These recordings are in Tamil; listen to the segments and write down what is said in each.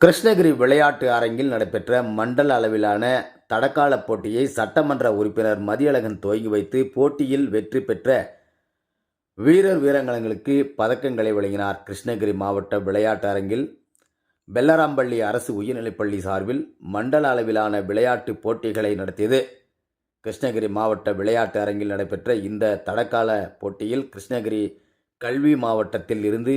கிருஷ்ணகிரி விளையாட்டு அரங்கில் நடைபெற்ற மண்டல அளவிலான தடக்கால போட்டியை சட்டமன்ற உறுப்பினர் மதியழகன் துவங்கி வைத்து போட்டியில் வெற்றி பெற்ற வீரர் வீரங்கலங்களுக்கு பதக்கங்களை வழங்கினார் கிருஷ்ணகிரி மாவட்ட விளையாட்டு அரங்கில். பெல்லராம்பள்ளி அரசு உயர்நிலைப்பள்ளி சார்பில் மண்டல அளவிலான விளையாட்டு போட்டிகளை நடத்தியது. கிருஷ்ணகிரி மாவட்ட விளையாட்டு அரங்கில் நடைபெற்ற இந்த தடக்கால போட்டியில் கிருஷ்ணகிரி கல்வி மாவட்டத்தில் இருந்து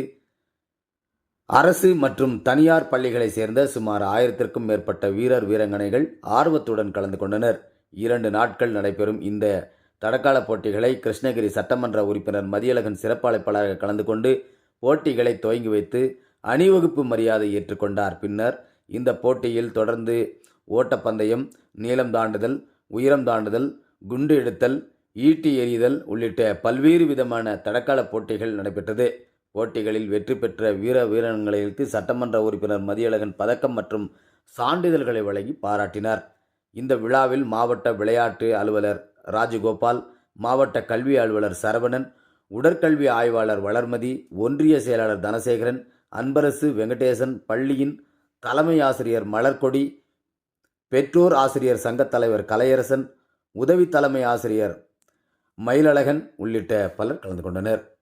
அரசு மற்றும் தனியார் பள்ளிகளைச் சேர்ந்த சுமார் ஆயிரத்திற்கும் மேற்பட்ட வீரர் வீராங்கனைகள் ஆர்வத்துடன் கலந்து கொண்டனர். இரண்டு நாட்கள் நடைபெறும் இந்த தடக்கால போட்டிகளை கிருஷ்ணகிரி சட்டமன்ற உறுப்பினர் மதியழகன் சிறப்பழைப்பாளராக கலந்து கொண்டு போட்டிகளை துவங்கி வைத்து அணிவகுப்பு மரியாதை ஏற்றுக்கொண்டார். பின்னர் இந்த போட்டியில் தொடர்ந்து ஓட்டப்பந்தயம் நீளம் தாண்டுதல் உயரம் தாண்டுதல் குண்டு எடுத்தல் ஈட்டி எறிதல் உள்ளிட்ட பல்வேறு விதமான தடக்கால போட்டிகள் நடைபெற்றது. போட்டிகளில் வெற்றி பெற்ற வீர வீரர்களுக்கு சட்டமன்ற உறுப்பினர் மதியழகன் பதக்கம் மற்றும் சான்றிதழ்களை வழங்கி பாராட்டினார். இந்த விழாவில் மாவட்ட விளையாட்டு அலுவலர் ராஜகோபால் மாவட்ட கல்வி அலுவலர் சரவணன் உடற்கல்வி ஆய்வாளர் வளர்மதி ஒன்றிய செயலாளர் தனசேகரன் அன்பரசு வெங்கடேசன் பள்ளியின் தலைமை ஆசிரியர் மலர்கொடி பெற்றோர் ஆசிரியர் சங்கத் தலைவர் கலையரசன் உதவி தலைமை ஆசிரியர் மயிலழகன் உள்ளிட்ட பலர் கலந்து கொண்டனர்.